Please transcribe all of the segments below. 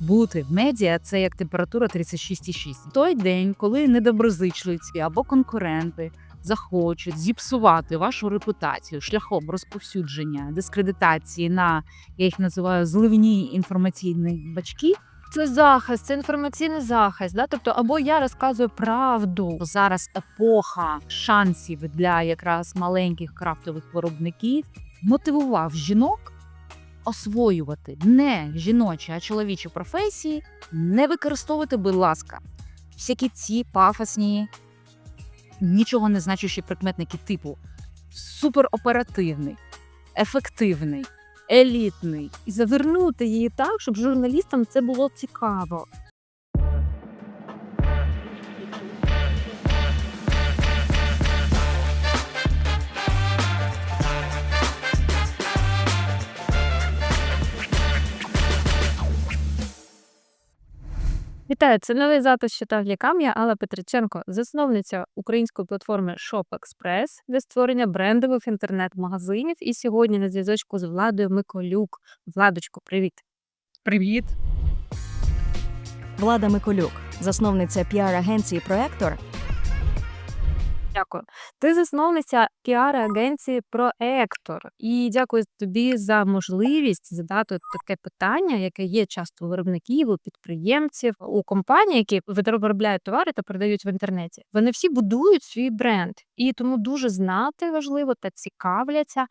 бути в медіа це як температура 36,6. Той день, коли недоброзичливці або конкуренти захочуть зіпсувати вашу репутацію шляхом розповсюдження, дискредитації на я їх називаю зливні інформаційні бачки. Це захист, це інформаційний захист. Да? Тобто, або я розказую правду. зараз епоха шансів для якраз маленьких крафтових виробників мотивував жінок освоювати не жіночі, а чоловічі професії, не використовувати, будь ласка, всякі ці пафосні, нічого не значущі прикметники типу супероперативний, ефективний, елітний. І завернути її так, щоб журналістам це було цікаво. Вітаю, це новий запис читав в лікам». Я Алла Петриченко, засновниця української платформи Shop Express для створення брендових інтернет-магазинів. І сьогодні на зв'язочку з Владою Миколюк. Владочко, привіт. Привіт! Влада Миколюк, засновниця піар-агенції Проектор, Дякую. Ти засновниця піар-агенції Проектор. І дякую тобі за можливість задати таке питання, яке є часто у виробників, у підприємців, у компаній, які виробляють товари та продають в інтернеті. Вони всі будують свій бренд, і тому дуже знати важливо та цікавляться.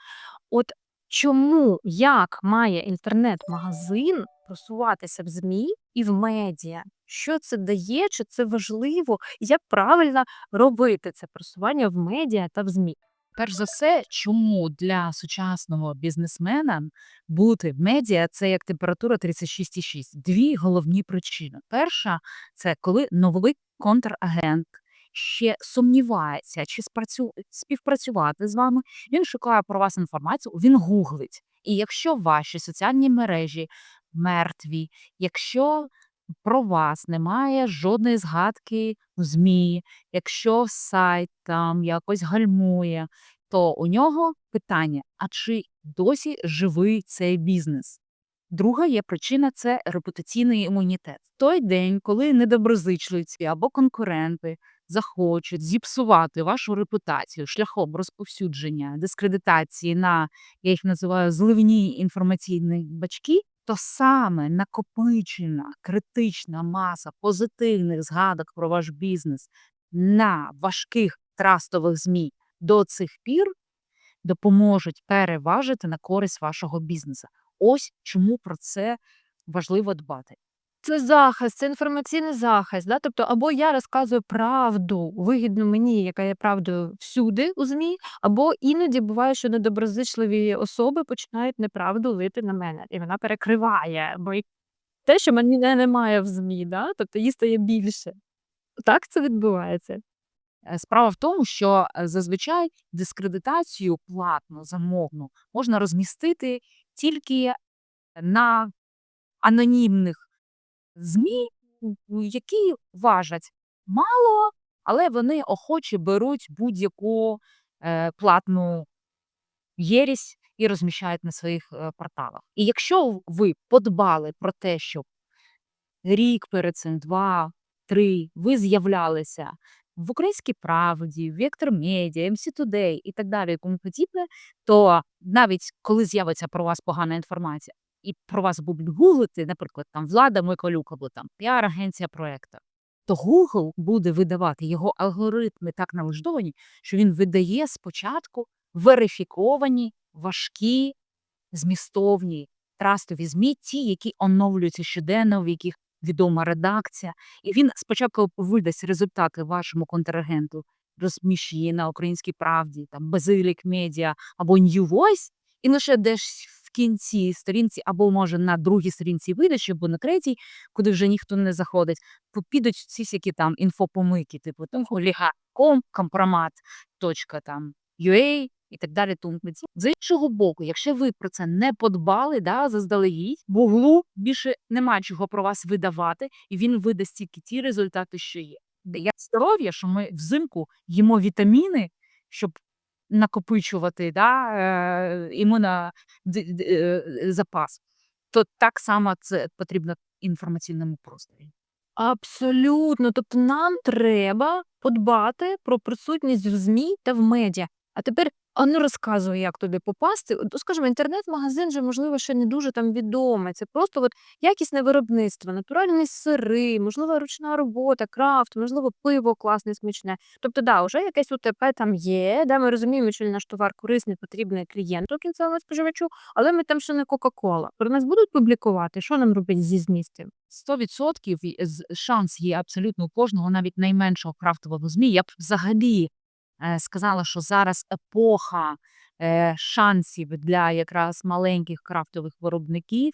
От чому як має інтернет-магазин просуватися в ЗМІ і в медіа? Що це дає, чи це важливо, і як правильно робити це просування в медіа та в ЗМІ? Перш за все, чому для сучасного бізнесмена бути в медіа це як температура 36,6? Дві головні причини. Перша це коли новий контрагент ще сумнівається, чи спрацю... співпрацювати з вами. Він шукає про вас інформацію, він гуглить. І якщо ваші соціальні мережі мертві, якщо про вас немає жодної згадки в ЗМІ, якщо сайт там якось гальмує, то у нього питання: а чи досі живий цей бізнес? Друга є причина це репутаційний імунітет. Той день, коли недоброзичливці або конкуренти захочуть зіпсувати вашу репутацію шляхом розповсюдження, дискредитації на я їх називаю зливні інформаційні бачки, то саме накопичена критична маса позитивних згадок про ваш бізнес на важких трастових ЗМІ до цих пір допоможуть переважити на користь вашого бізнесу. Ось чому про це важливо дбати. Це захист, це інформаційний захист. Да? Тобто, або я розказую правду, вигідну мені, яка є правдою всюди у ЗМІ, або іноді буває, що недоброзичливі особи починають неправду лити на мене, і вона перекриває й те, що мене немає в ЗМІ, да? тобто їй стає більше. Так це відбувається. Е, Справа в тому, що е, зазвичай дискредитацію платну замовну можна розмістити тільки на анонімних ЗМІ, які важать мало, але вони охоче беруть будь-яку е, платну єрість і розміщають на своїх е, порталах. І якщо ви подбали про те, щоб рік перед цим, два, три, ви з'являлися в Українській правді, Вектор Медіа, МС Today і так далі, і тому подібне, то навіть коли з'явиться про вас погана інформація, і про вас будуть гуглити, наприклад, там Влада Миколюк або там піар-агенція проекту, то Google буде видавати його алгоритми так налаштовані, що він видає спочатку верифіковані, важкі, змістовні трастові ЗМІ, ті, які оновлюються щоденно, в яких відома редакція. І він спочатку видасть результати вашому контрагенту, розміщує на українській правді, там Базилік Медіа або New Voice, і лише десь в кінці сторінці, або може на другій сторінці видачі, або на третій, куди вже ніхто не заходить, підуть ці всякі там інфопомийки, типу там оліга.ком, компромат, і так далі. Тому з іншого боку, якщо ви про це не подбали, да, заздалегідь, Гуглу більше нема чого про вас видавати, і він видасть тільки ті результати, що є. Як здоров'я, що ми взимку їмо вітаміни, щоб накопичувати да, е, імуно д- д- е, запас, то так само це потрібно інформаційному просторі. Абсолютно. Тобто нам треба подбати про присутність в ЗМІ та в медіа. А тепер а ну розказуй, як туди попасти. От, скажімо, інтернет-магазин же, можливо, ще не дуже там відомий. Це просто от якісне виробництво, натуральні сири, можливо, ручна робота, крафт, можливо, пиво класне, смачне. Тобто, да, вже якесь УТП там є, де ми розуміємо, що наш товар корисний, потрібний клієнту, кінцевому споживачу, але ми там ще не Кока-Кола. Про нас будуть публікувати, що нам робити зі змістом? 100% з- шанс є абсолютно у кожного, навіть найменшого крафтового ЗМІ. Я б взагалі сказала, що зараз епоха е, шансів для якраз маленьких крафтових виробників.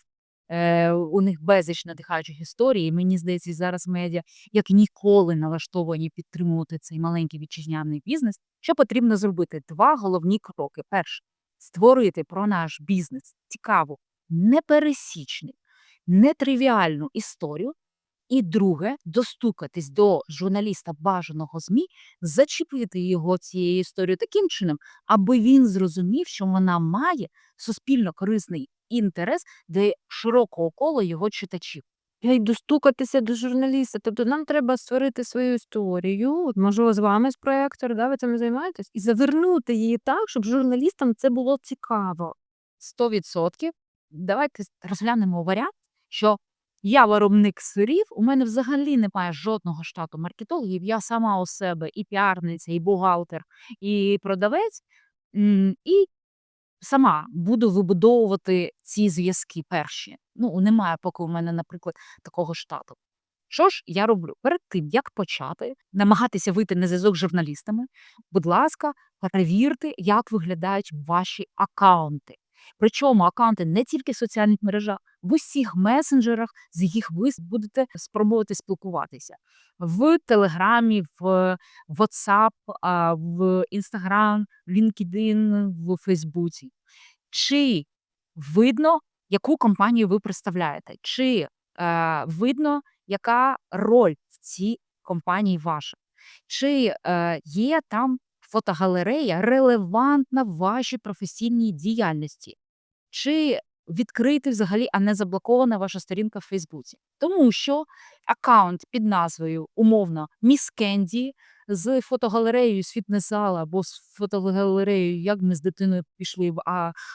Е, у них безліч надихаючих історій. І мені здається, зараз медіа як ніколи налаштовані підтримувати цей маленький вітчизняний бізнес. Що потрібно зробити? Два головні кроки. Перше створити про наш бізнес цікаву, непересічну, нетривіальну історію. І друге, достукатись до журналіста бажаного ЗМІ, зачепити його цією історією таким чином, аби він зрозумів, що вона має суспільно корисний інтерес для широкого кола його читачів. Й достукатися до журналіста. Тобто нам треба створити свою історію, от, можливо, з вами з проєктор, да, ви цим займаєтесь, і завернути її так, щоб журналістам це було цікаво. 100%. Давайте розглянемо варіант, що я виробник сирів, у мене взагалі немає жодного штату маркетологів. Я сама у себе і піарниця, і бухгалтер, і продавець. І сама буду вибудовувати ці зв'язки перші. Ну, немає поки у мене, наприклад, такого штату. Що ж я роблю? Перед тим, як почати намагатися вийти на зв'язок з журналістами, будь ласка, перевірте, як виглядають ваші акаунти. Причому акаунти не тільки в соціальних мережах, в усіх месенджерах, з яких ви будете спробувати спілкуватися. В Телеграмі, в WhatsApp, в Instagram, в LinkedIn, в Фейсбуці. Чи видно, яку компанію ви представляєте? Чи е, видно, яка роль в цій компанії ваша? Чи е, є там фотогалерея релевантна вашій професійній діяльності? Чи відкрити взагалі, а не заблокована ваша сторінка в Фейсбуці? Тому що аккаунт під назвою умовно Міс Кенді з фотогалереєю з фітнес-зала або з фотогалереєю, як ми з дитиною пішли в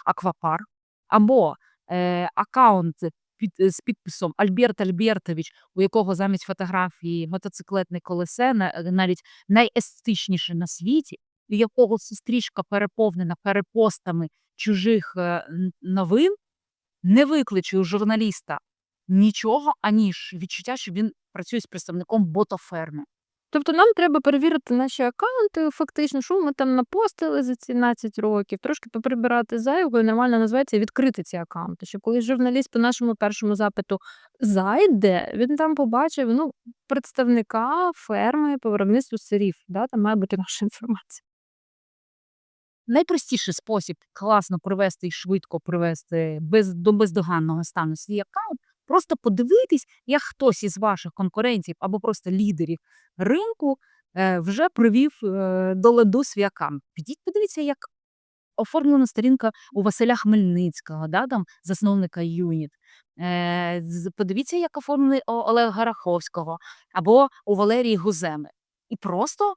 аквапарк, або е, аккаунт під, з підписом Альберт Альбертович, у якого замість фотографії мотоциклетне колесе, навіть найестетичніше на світі, у якого стрічка переповнена перепостами чужих е, новин, не викличе у журналіста нічого, аніж відчуття, що він працює з представником ботоферми. Тобто нам треба перевірити наші акаунти, фактично, що ми там напостили за ці 12 років, трошки поприбирати зайвого і нормально називається відкрити ці акаунти. Щоб коли журналіст по нашому першому запиту зайде, він там побачив ну, представника ферми по виробництву сирів. Да? Там має бути наша інформація. Найпростіший спосіб класно привести і швидко привести без, до бездоганного стану свій аккаунт, просто подивитись, як хтось із ваших конкурентів або просто лідерів ринку е, вже привів е, до ладу свій аккаунт. Підіть, подивіться, як оформлена сторінка у Василя Хмельницького, да, там, засновника Юніт. Е, подивіться, як оформлений у Олега Гараховського або у Валерії Гуземи. І просто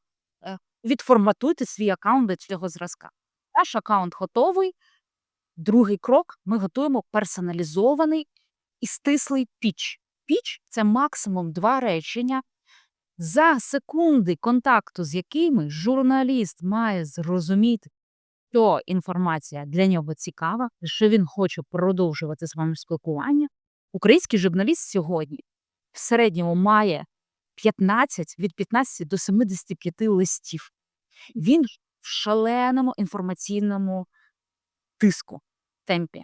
відформатуйте свій аккаунт до цього зразка. Наш аккаунт готовий. Другий крок ми готуємо персоналізований і стислий піч. Піч це максимум два речення, за секунди контакту з якими журналіст має зрозуміти, що інформація для нього цікава, що він хоче продовжувати з вами спілкування. Український журналіст сьогодні в середньому має 15 від 15 до 75 листів. Він в шаленому інформаційному тиску, темпі.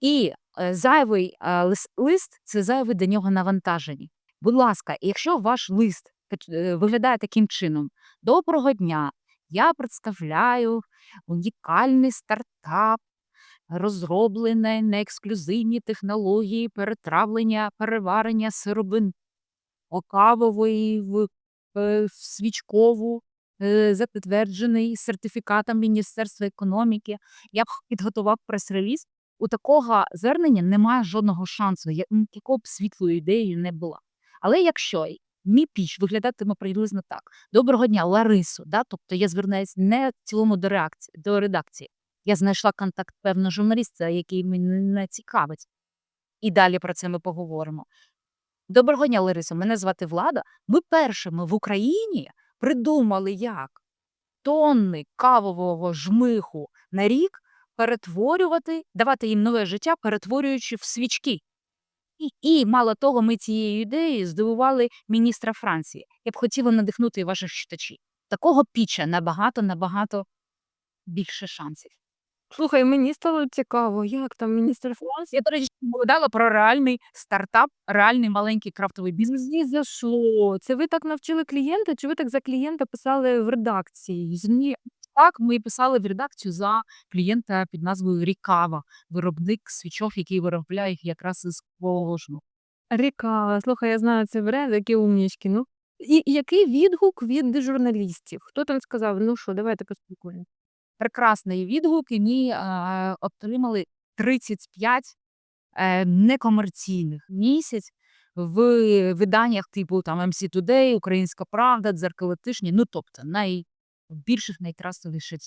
І е, зайвий е, лис- лист це зайвий до нього навантаження. Будь ласка, якщо ваш лист е, виглядає таким чином: доброго дня, я представляю унікальний стартап, розроблений на ексклюзивні технології перетравлення, переварення сиробин окавової в, свічкову, затверджений сертифікатом Міністерства економіки. Я б підготував прес-реліз, у такого звернення немає жодного шансу, якого б світлою ідеєю не була. Але якщо мій піч виглядатиме приблизно так: доброго дня, Ларисо, да? тобто я звертаюся не в цілому до реакції до редакції. Я знайшла контакт певного журналіста, який мене цікавить. І далі про це ми поговоримо. Доброго дня, Ларисо. Мене звати Влада. Ми першими в Україні придумали, як тонни кавового жмиху на рік перетворювати, давати їм нове життя, перетворюючи в свічки. І, і мало того, ми цією ідеєю здивували міністра Франції. Я б хотіла надихнути ваших читачів. Такого піча набагато, набагато більше шансів. Слухай, мені стало цікаво, як там міністр Франції. Я, до речі, говорила про реальний стартап, реальний маленький крафтовий бізнес. Мені зайшло. Це ви так навчили клієнта, чи ви так за клієнта писали в редакції? Ні, так ми писали в редакцію за клієнта під назвою Рікава, виробник свічок, який виробляє їх якраз із кволого жму. Ріка, слухай, я знаю цей бренд, які умнічки. Ну і і який відгук від журналістів? Хто там сказав? Ну що, давайте поспілкуємо. Прекрасний відгук, і ми е, отримали 35 е, некомерційних місяць в виданнях типу там MC Today, Українська Правда, Дзеркало тижні, ну тобто найбільших, найкрасивіших.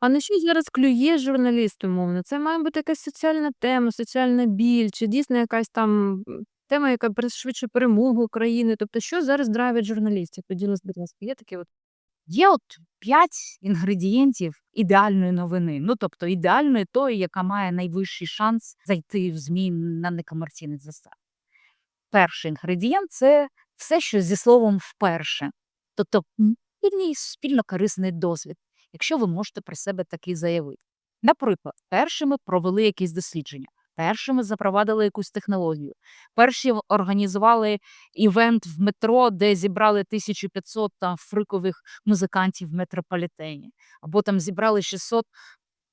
А на що зараз клює журналіст умовно? Це має бути якась соціальна тема, соціальна біль, чи дійсно якась там тема, яка пришвидшує перемогу України. Тобто, що зараз драйвить журналістів? Поділись, будь ласка, є такі от Є от п'ять інгредієнтів ідеальної новини. Ну тобто ідеальної тої, яка має найвищий шанс зайти в ЗМІ на некомерційний застав. Перший інгредієнт це все, що зі словом вперше. Тобто спільний спільно корисний досвід, якщо ви можете про себе такий заявити. Наприклад, першими провели якісь дослідження, першими запровадили якусь технологію, перші організували івент в метро, де зібрали 1500 там фрикових музикантів в метрополітені, або там зібрали 600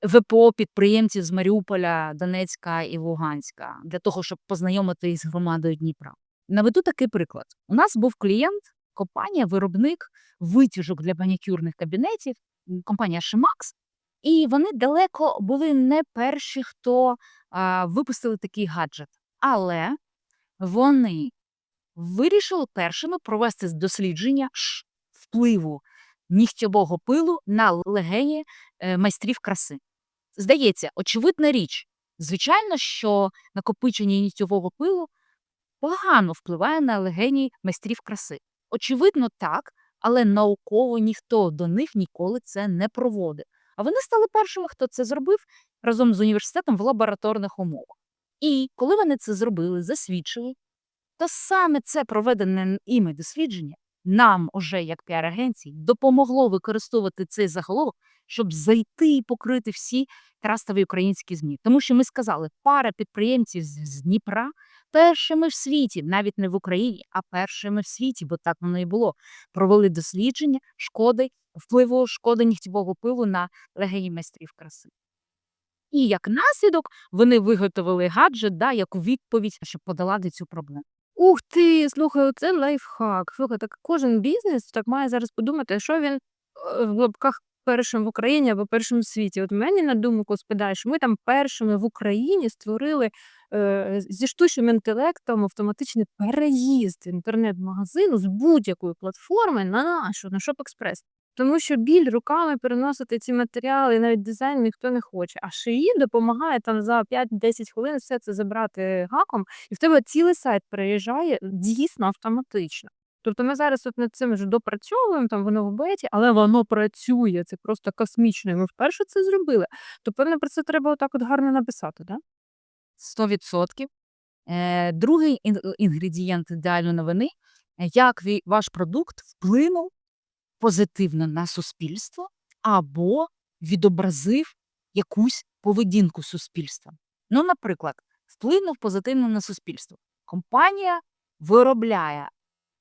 ВПО підприємців з Маріуполя, Донецька і Луганська для того, щоб познайомити з громадою Дніпра. Наведу такий приклад: у нас був клієнт, компанія, виробник витяжок для манікюрних кабінетів, компанія Шимакс. І вони далеко були не перші, хто а, випустили такий гаджет. Але вони вирішили першими провести дослідження впливу нігтєвого пилу на легені е, майстрів краси. Здається, очевидна річ. Звичайно, що накопичення нігтєвого пилу погано впливає на легені майстрів краси. Очевидно, так, але науково ніхто до них ніколи це не проводив. А вони стали першими, хто це зробив разом з університетом в лабораторних умовах. І коли вони це зробили, засвідчили, то саме це проведене іми дослідження нам, уже як піар-агенції, допомогло використовувати цей заголовок, щоб зайти і покрити всі трастові українські ЗМІ. Тому що ми сказали, пара підприємців з Дніпра першими в світі, навіть не в Україні, а першими в світі, бо так воно і було, провели дослідження шкоди, впливу шкоди нігтєвого пилу на легені майстрів краси. І як наслідок вони виготовили гаджет, да, як відповідь, щоб подолати цю проблему. Ух ти, слухай, це лайфхак. Слухай, так кожен бізнес так має зараз подумати, що він е, в лапках першим в Україні або першим в світі. От мені на думку спадає, що ми там першими в Україні створили е, зі штучним інтелектом автоматичний переїзд інтернет-магазину з будь-якої платформи на нашу, на ShopExpress. Тому що біль руками переносити ці матеріали, навіть дизайн ніхто не хоче. А шиї допомагає там за 5-10 хвилин все це забрати гаком, і в тебе цілий сайт переїжджає дійсно автоматично. Тобто ми зараз от над цим вже допрацьовуємо, там воно в беті, але воно працює. Це просто космічно. І ми вперше це зробили. То певно про це треба отак от гарно написати, да? 100%. Е, другий інгредієнт ідеальної новини, е, як ваш продукт вплинув позитивно на суспільство або відобразив якусь поведінку суспільства. Ну, наприклад, вплинув позитивно на суспільство. Компанія виробляє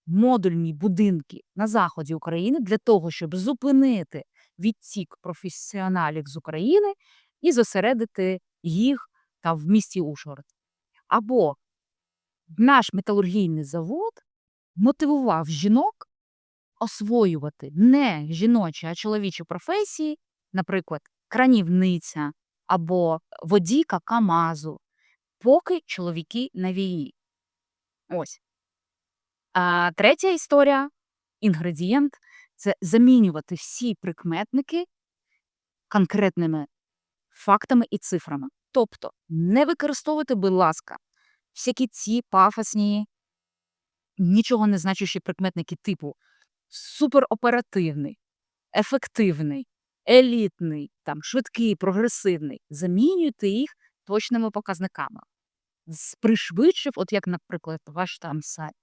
модульні будинки на заході України для того, щоб зупинити відтік професіоналів з України і зосередити їх та в місті Ужгород. Або наш металургійний завод мотивував жінок освоювати не жіночі, а чоловічі професії, наприклад, кранівниця або водійка КАМАЗу, поки чоловіки на війні. Ось. А третя історія, інгредієнт це замінювати всі прикметники конкретними фактами і цифрами. Тобто не використовуйте, будь ласка, всякі ці пафосні, нічого не значущі прикметники типу супероперативний, ефективний, елітний, там, швидкий, прогресивний. Замінюйте їх точними показниками. Пришвидшив, от як, наприклад, ваш там сайт,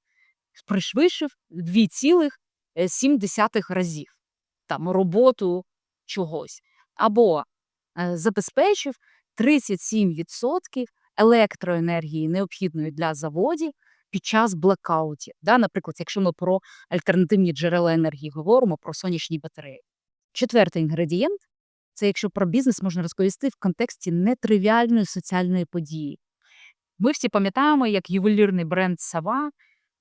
пришвидшив 2,7 разів там, роботу чогось. Або е, забезпечив 37% електроенергії, необхідної для заводів під час блекаутів. Да? Наприклад, якщо ми про альтернативні джерела енергії говоримо, про сонячні батареї. Четвертий інгредієнт це якщо про бізнес можна розповісти в контексті нетривіальної соціальної події. Ми всі пам'ятаємо, як ювелірний бренд Сава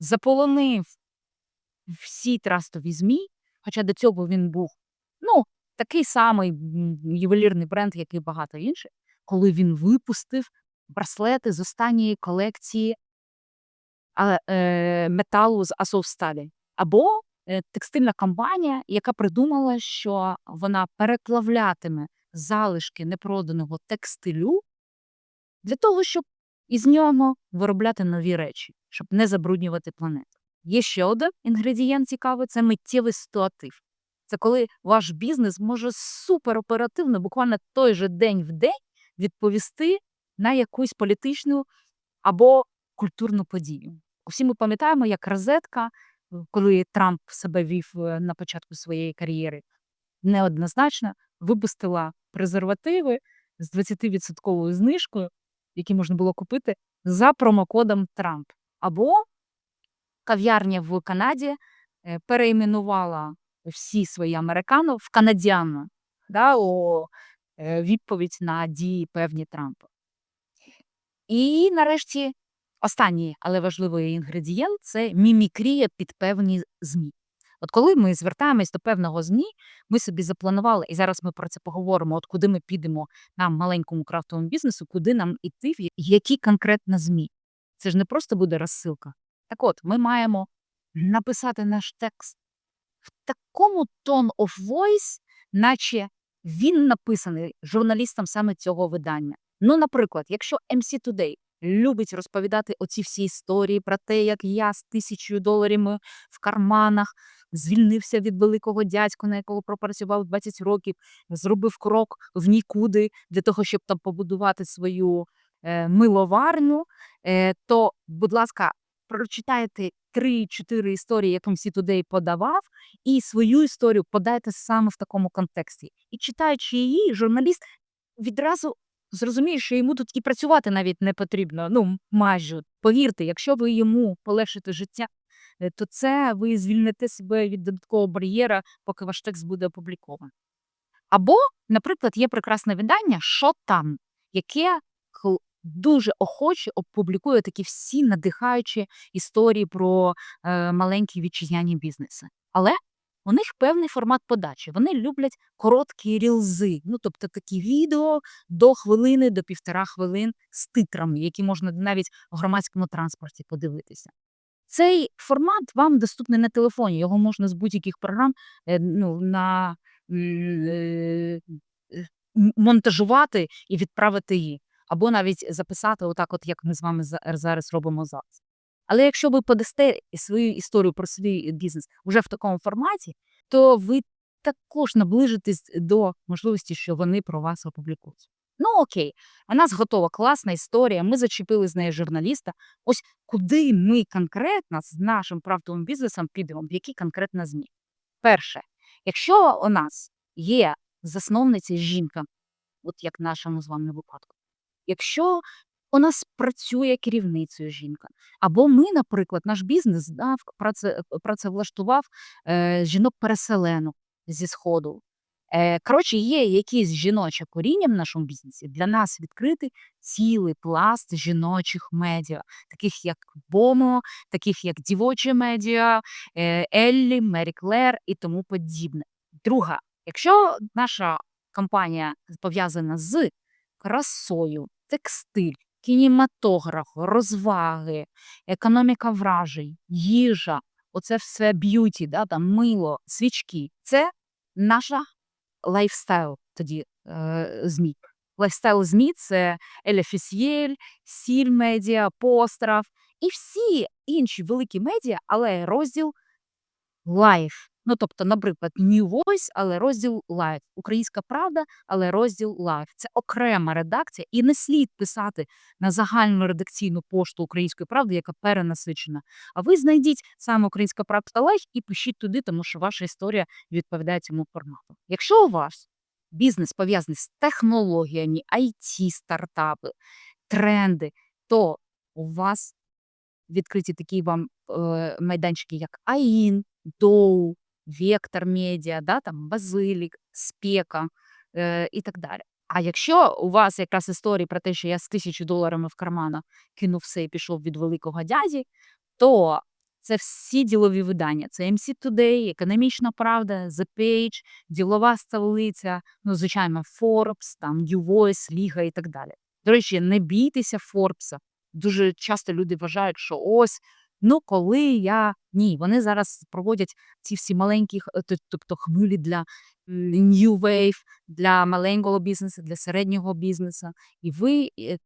заполонив всі трастові ЗМІ, хоча до цього він був ну, такий самий ювелірний бренд, як і багато інших, коли він випустив браслети з останньої колекції е, металу з Азовсталі. Або е, текстильна компанія, яка придумала, що вона переплавлятиме залишки непроданого текстилю для того, щоб із нього виробляти нові речі, щоб не забруднювати планету. Є ще один інгредієнт цікавий це миттєвий ситуатив. Це коли ваш бізнес може супероперативно, буквально той же день в день, відповісти на якусь політичну або культурну подію. Усі ми пам'ятаємо, як розетка, е, коли Трамп себе вів е, на початку своєї кар'єри, неоднозначно випустила презервативи з 20% знижкою, які можна було купити за промокодом Трамп. Або кав'ярня в Канаді е, переіменувала всі свої американо в канадіано, да, у е, відповідь на дії певні Трампа. І нарешті останній, але важливий інгредієнт це мімікрія під певні ЗМІ. От коли ми звертаємось до певного ЗМІ, ми собі запланували, і зараз ми про це поговоримо, от куди ми підемо нам, маленькому крафтовому бізнесу, куди нам іти, в які конкретно ЗМІ. Це ж не просто буде розсилка. Так от, ми маємо написати наш текст в такому tone of voice, наче він написаний журналістом саме цього видання. Ну, наприклад, якщо MC Today любить розповідати оці всі історії про те, як я з тисячою доларів в карманах звільнився від великого дядька, на якого пропрацював 20 років, зробив крок в нікуди для того, щоб там побудувати свою е, миловарню, е, то, будь ласка, прочитайте 3-4 історії, які MC Today подавав, і свою історію подайте саме в такому контексті. І читаючи її, журналіст відразу зрозуміє, що йому тут і працювати навіть не потрібно. Ну, майже. Повірте, якщо ви йому полегшите життя, е, то це ви звільните себе від додаткового бар'єра, поки ваш текст буде опублікований. Або, наприклад, є прекрасне видання «Що там?», яке дуже охоче опублікує такі всі надихаючі історії про е, маленькі вітчизняні бізнеси. Але у них певний формат подачі. Вони люблять короткі рілзи, ну тобто такі відео до хвилини, до півтора хвилин з титрами, які можна навіть в громадському транспорті подивитися. Цей формат вам доступний на телефоні. Його можна з будь-яких програм е, ну, на, е, монтажувати і відправити її. Або навіть записати, отак, от як ми з вами зараз робимо зараз. Але якщо ви подасте свою історію про свій бізнес вже в такому форматі, то ви також наближитесь до можливості, що вони про вас опублікують. Ну окей, у нас готова класна історія. Ми зачепили з нею журналіста. Ось куди ми конкретно з нашим правдовим бізнесом підемо, в які конкретно ЗМІ. Перше, якщо у нас є засновниця жінка, от як в нашому з вами випадку, якщо у нас працює керівницею жінка, або ми, наприклад, наш бізнес да, в- праце, працевлаштував е, жінок-переселенок зі Сходу. Е, коротше, є якісь жіноче коріння в нашому бізнесі, для нас відкритий цілий пласт жіночих медіа, таких як Бомо, таких як Дівочі медіа, е, Еллі, Мері Клер і тому подібне. Друга, якщо наша компанія пов'язана з красою, текстиль, кінематограф, розваги, економіка вражень, їжа, оце все б'юті, да, там мило, свічки. Це наша лайфстайл тоді е, ЗМІ. Лайфстайл ЗМІ це Офісієль, Сіль Медіа, Пострав і всі інші великі медіа, але розділ Лайф. Ну, тобто, наприклад, New Voice, але розділ Life. Українська правда, але розділ Life. Це окрема редакція, і не слід писати на загальну редакційну пошту української правди, яка перенасичена. А ви знайдіть саме Українська правда Life і пишіть туди, тому що ваша історія відповідає цьому формату. Якщо у вас бізнес пов'язаний з технологіями, IT, стартапи, тренди, то у вас відкриті такі вам е, майданчики, як АІН, Доу, Вектор Медіа, да, там Базилік, Спека е, і так далі. А якщо у вас якраз історії про те, що я з тисячі доларами в кармана кинув все і пішов від великого дяді, то це всі ділові видання. Це MC Today, Економічна Правда, The Page, Ділова столиця, ну, звичайно, Forbes, там New Voice, Ліга і так далі. До речі, не бійтеся Форбса. Дуже часто люди вважають, що ось, ну коли я. Ні, вони зараз проводять ці всі маленькі, тобто хвилі для New Wave, для маленького бізнесу, для середнього бізнесу. І ви е,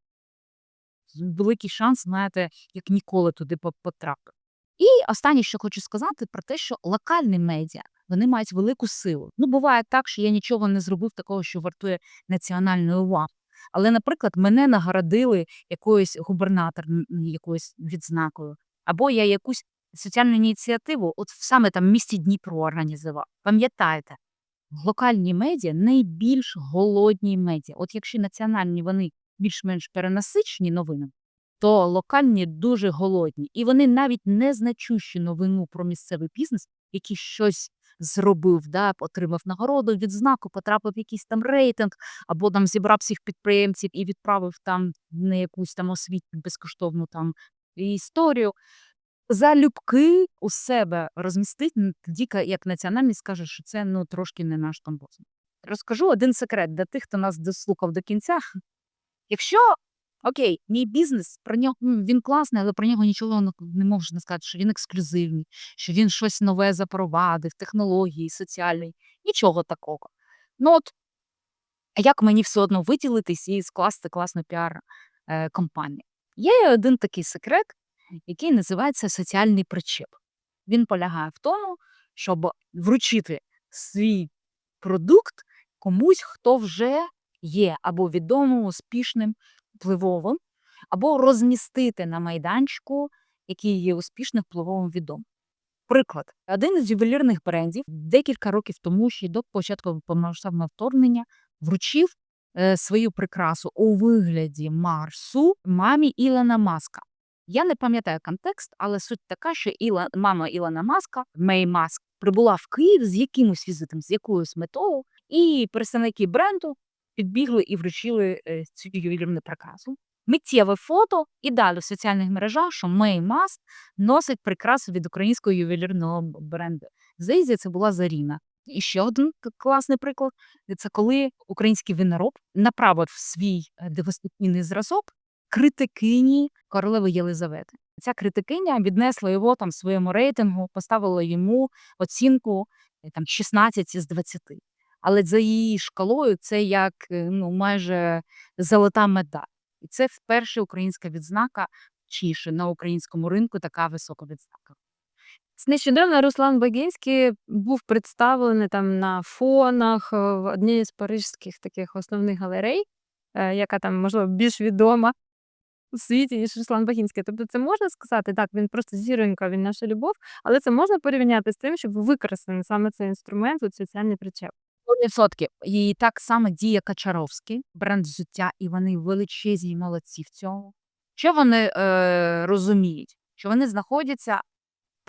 великий шанс маєте як ніколи туди по- потрапити. І останнє, що хочу сказати, про те, що локальні медіа вони мають велику силу. Ну, буває так, що я нічого не зробив такого, що вартує національної уваги. Але, наприклад, мене нагородили якоюсь губернатор якоюсь відзнакою, або я якусь соціальну ініціативу, от саме там в місті Дніпро організував. Пам'ятайте, локальні медіа найбільш голодні медіа. От якщо національні вони більш-менш перенасичені новинами, то локальні дуже голодні. І вони навіть не значущу новину про місцевий бізнес, який щось зробив, да, отримав нагороду, відзнаку, потрапив в якийсь там рейтинг, або там зібрав всіх підприємців і відправив там на якусь там освітню безкоштовну там історію. Залюбки у себе розмістить тоді, як національність скаже, що це ну трошки не наш композ. Розкажу один секрет для тих, хто нас дослухав до кінця. Якщо окей, мій бізнес про нього він класний, але про нього нічого не- не можна сказати, що він ексклюзивний, що він щось нове запровадив, технології, соціальний, нічого такого. Ну от як мені все одно виділитись і скласти класну піар е? Є один такий секрет, який називається соціальний причеп. Він полягає в тому, щоб вручити свій продукт комусь, хто вже є або відомим, успішним, впливовим, або розмістити на майданчику, який є успішним, впливовим, відомим. Приклад, один із ювелірних брендів декілька років тому, ще до початку повномасштабного вторгнення, вручив свою прикрасу у вигляді Марсу мамі Ілона Маска. Я не пам'ятаю контекст, але суть така, що Іла, мама Ілона Маска, Мей Маск, прибула в Київ з якимось візитом, з якоюсь метою, і представники бренду підбігли і вручили е, цю ювелірну прикрасу. Миттєве фото і далі в соціальних мережах, що Мей Маск носить прикрасу від українського ювелірного бренду. Здається, це була Заріна. І ще один класний приклад це коли український винороб направив свій е, дегустаційний зразок критикині королеви Єлизавети. Ця критикиня віднесла його там своєму рейтингу, поставила йому оцінку е, там 16 із 20. Але за її шкалою це як е, ну майже золота медаль. І це вперше українська відзнака, чи ще на українському ринку така висока відзнака. Нещодавно Руслан Багінський був представлений там на фонах е, в одній з парижських таких основних галерей, е, яка там, можливо, більш відома у світі, ніж Руслан Багінський. Тобто це можна сказати, так, він просто зіронька, він наша любов, але це можна порівняти з тим, щоб використаний саме цей інструмент, от соціальний причеп. 100%. І так само діє Качаровський, бренд взуття, і вони величезні молодці в цьому. Що вони е, розуміють? Що вони знаходяться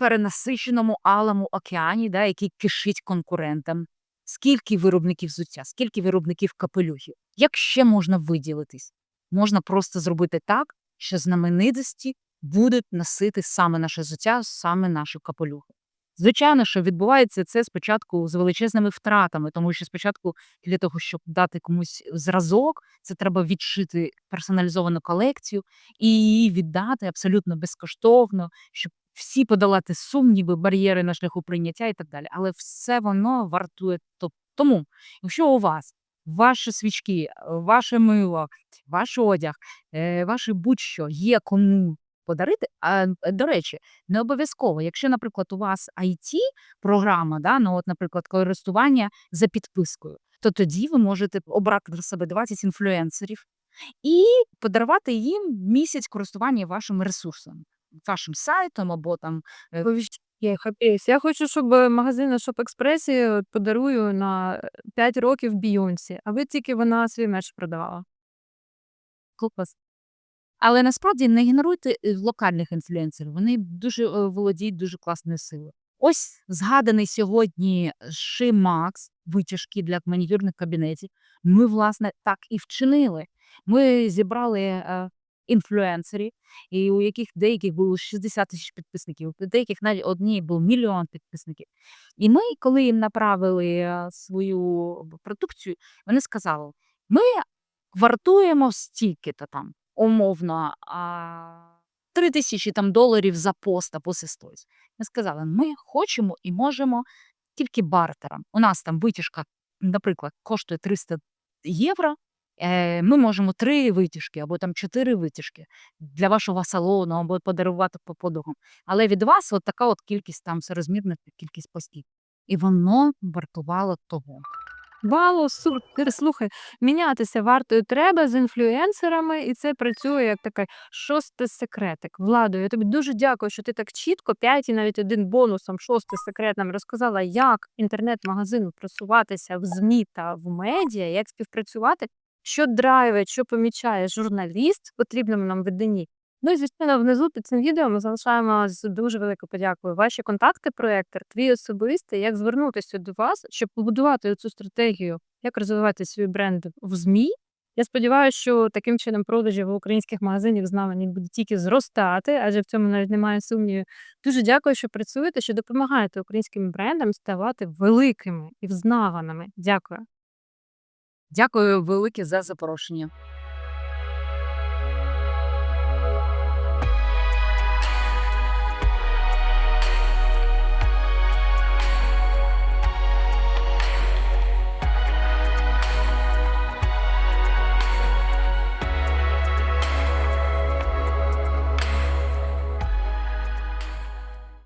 перенасиченому алому океані, да, який кишить конкурентам. Скільки виробників взуття, скільки виробників капелюхів? Як ще можна виділитись? Можна просто зробити так, що знаменитості будуть носити саме наше взуття, саме наші капелюхи. Звичайно, що відбувається це спочатку з величезними втратами, тому що спочатку для того, щоб дати комусь зразок, це треба відшити персоналізовану колекцію і її віддати абсолютно безкоштовно, щоб подолати сумніви, бар'єри на шляху прийняття і так далі. Але все воно вартує то- тому, якщо у вас ваші свічки, ваше мило, ваш одяг, е, ваше будь-що є кому подарити. А до речі, не обов'язково, якщо, наприклад, у вас it програма, да, ну от, наприклад, користування за підпискою, то тоді ви можете обрати для себе 20 інфлюенсерів і подарувати їм місяць користування вашими ресурсами, вашим сайтом або там е, Я хочу, щоб е, магазин на Шоп-Експресі подарую на 5 років Бійонсі, а ви тільки вона свій меч продавала. Клас. Але насправді не генеруйте е, локальних інфлюенсерів. Вони дуже е, володіють дуже класною силою. Ось згаданий сьогодні Шимакс, витяжки для манікюрних кабінетів. Ми, власне, так і вчинили. Ми зібрали е, інфлюенсерів, і у яких деяких було 60 тисяч підписників, у деяких навіть одні був мільйон підписників. І ми, коли їм направили е, свою продукцію, вони сказали: ми вартуємо стільки-то там, умовно, а, 3 тисячі там доларів за пост або за. Ми сказали, ми хочемо і можемо тільки бартером. У нас там витяжка, наприклад, коштує 300 євро. Е, Ми можемо три витяжки або там чотири витяжки для вашого салону або подарувати по подругам. Але від вас от така от кількість там всерозмірна кількість постів. І воно вартувало того. Вау, супер. Слухай, мінятися вартою треба з інфлюенсерами, і це працює як такий шостий секретик. Владо, я тобі дуже дякую, що ти так чітко, п'ять і навіть один бонусом, шостий секрет нам розказала, як інтернет-магазину просуватися в ЗМІ та в медіа, як співпрацювати, що драйвить, що помічає журналіст в потрібному нам виданні. Ну і звичайно, внизу під цим відео ми залишаємо дуже великою подякою ваші контакти, проектор, твій особистий, як звернутися до вас, щоб побудувати цю стратегію, як розвивати свій бренд в ЗМІ. Я сподіваюся, що таким чином продажі в українських магазинів з нами буде тільки зростати, адже в цьому навіть немає сумнівів. Дуже дякую, що працюєте, що допомагаєте українським брендам ставати великими і взнаваними. Дякую. Дякую велике за запрошення.